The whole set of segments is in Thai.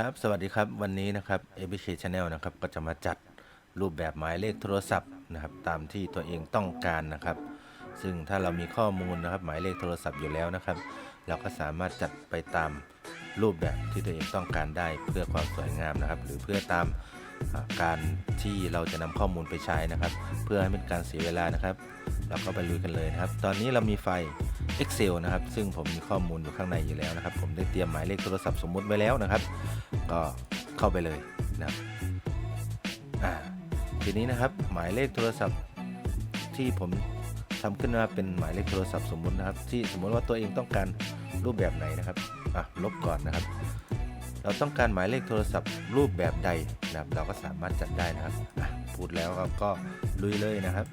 ครับ สวัสดีครับ วันนี้นะครับ a b k Channel นะครับ ก็จะมาจัด รูปแบบหมายเลขโทรศัพท์นะครับตามที่ตัวเองต้องการนะครับ ซึ่งถ้าเรามีข้อมูลนะครับหมายเลขโทรศัพท์อยู่แล้วนะครับ เราก็สามารถจัดไปตามรูปแบบที่ตัวเองต้องการได้เพื่อความสวยงามนะครับ หรือเพื่อตามการที่เราจะนำข้อมูลไปใช้นะครับ เพื่อให้เป็นการเสียเวลานะครับ เราก็ไปลุยกันเลยนะครับ ตอนนี้เรามีไฟ Excel นะครับ ซึ่งผมมีข้อมูลอยู่ข้างในอยู่แล้วนะครับ ผมได้เตรียมหมายเลขโทรศัพท์สมมุติไว้แล้วนะครับ ก็เข้าไปเลยนะครับ ทีนี้นะครับ หมายเลขโทรศัพท์ที่ผมทำขึ้นมาเป็นหมายเลขโทรศัพท์สมมุตินะครับ ที่สมมติว่าตัวเองต้องการรูปแบบไหนนะครับอะลบก่อนนะครับ เราต้องการหมายเลขโทรศัพท์รูปแบบใดนะครับ เราก็สามารถจัดได้นะครับอะพูดแล้วครับก็ลุยเลยนะครับ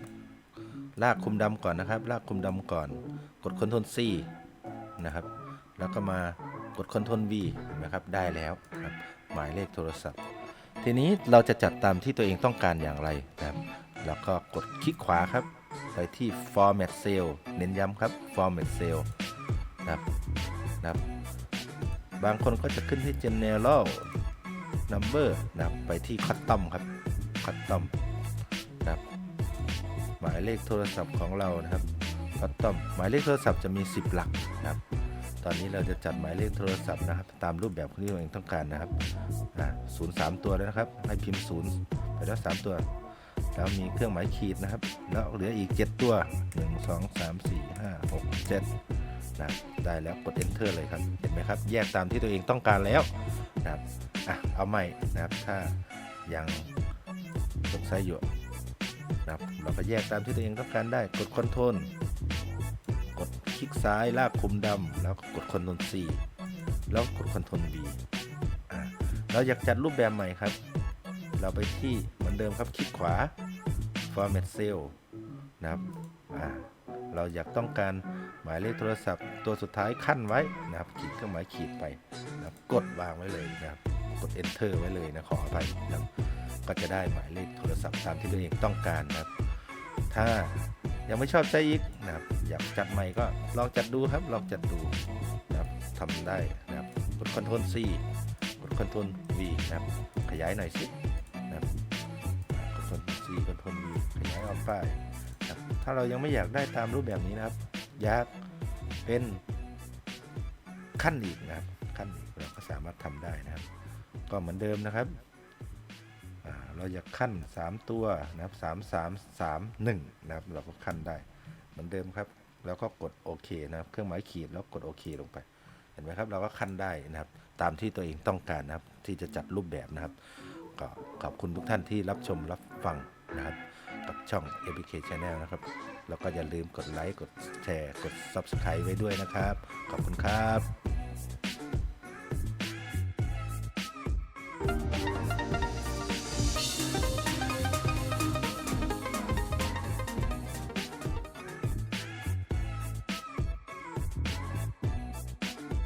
ลากคุมดำก่อนนะครับ ลากคุมดำก่อน กด Ctrl C นะครับ แล้วก็มากด Ctrl V เห็นไหมครับได้แล้วครับหมายเลขโทรศัพท์ ทีนี้เราจะจัดตามที่ตัวเองต้องการอย่างไรนะครับ แล้วก็กดคลิกขวาครับ ไปที่ Format Cell เน้นย้ำครับ Format Cell นะครับนะครับ บางคนก็จะขึ้นที่ General Number นะครับไปที่ Custom ครับ Custom นะครับหมายเลขโทรศัพท์ของเรานะครับ Custom หมายเลขโทรศัพท์จะมี 10 หลักนะครับ ตอนนี้เราจะจัดหมายเลขโทรศัพท์นะครับ ตามรูปแบบที่ตัวเองต้องการนะครับอ่าศูนย์สามตัวแล้วนะครับ ให้พิมพ์ศูนย์ไปแล้วสามตัว แล้วมีเครื่องหมายขีดนะครับ แล้วเหลืออีก 7 ตัว1 2 3 4 5 6 7นะได้แล้วกด enter เลยครับ เห็นไหมครับ แยกตามที่ตัวเองต้องการแล้วนะครับอะเอาใหม่นะครับ ถ้ายังสงสัยอยู่นะครับเราก็แยกตามที่ตัวเองต้องการได้ กด control กดคลิ ลิกซ้ายลากคุมดำแล้วก็กด Ctrl C แล้วกด Ctrl V อ่าเราอยากจัดรูปแบบใหม่ครับ เราไปที่เหมือนเดิมครับคลิกขวา Format Cell นะครับอ่าเราอยากต้องการหมายเลขโทรศัพท์ ตัวสุดท้ายขั้นไว้นะครับขีดเครื่องหมายขีดไปนะกดวางไว้เลยนะครับกด Enter ไว้เลยนะขออภัยนะครับก็จะได้หมายเลขโทรศัพท์ตามที่ตัวเองต้องการนะครับถ้า ยังไม่ชอบใช้อีกนะครับอยากจัดใหม่ก็ลองจัดดูครับลองจัดดูนะครับทำได้นะครับกด Ctrl C กด Ctrl V นะครับขยายหน่อยสินะครับกด Ctrl C Ctrl V ขยายออกไปนะครับถ้าเรายังไม่อยากได้ตามรูปแบบนี้นะครับ อยากเป็นขั้นอีกนะครับขั้นอีกเราก็สามารถทำได้นะครับ ก็เหมือนเดิมนะครับ เราอยากขั้น 3 ตัวนะครับ3 3 3 1นะครับเราก็ขั้นได้เหมือนเดิมครับ แล้วก็กดโอเคนะครับ เครื่องหมายขีดแล้วกดโอเคลงไป เห็นไหมครับ เราก็ขั้นได้นะครับ ตามที่ตัวเองต้องการนะครับ ที่จะจัดรูปแบบนะครับ ก็ขอบคุณทุกท่านที่รับชมรับฟังนะครับ กับช่อง a p k Channel นะครับ แล้วก็อย่าลืมกดไลค์ กดแชร์ กด Subscribe ไว้ด้วยนะครับ ขอบคุณครับ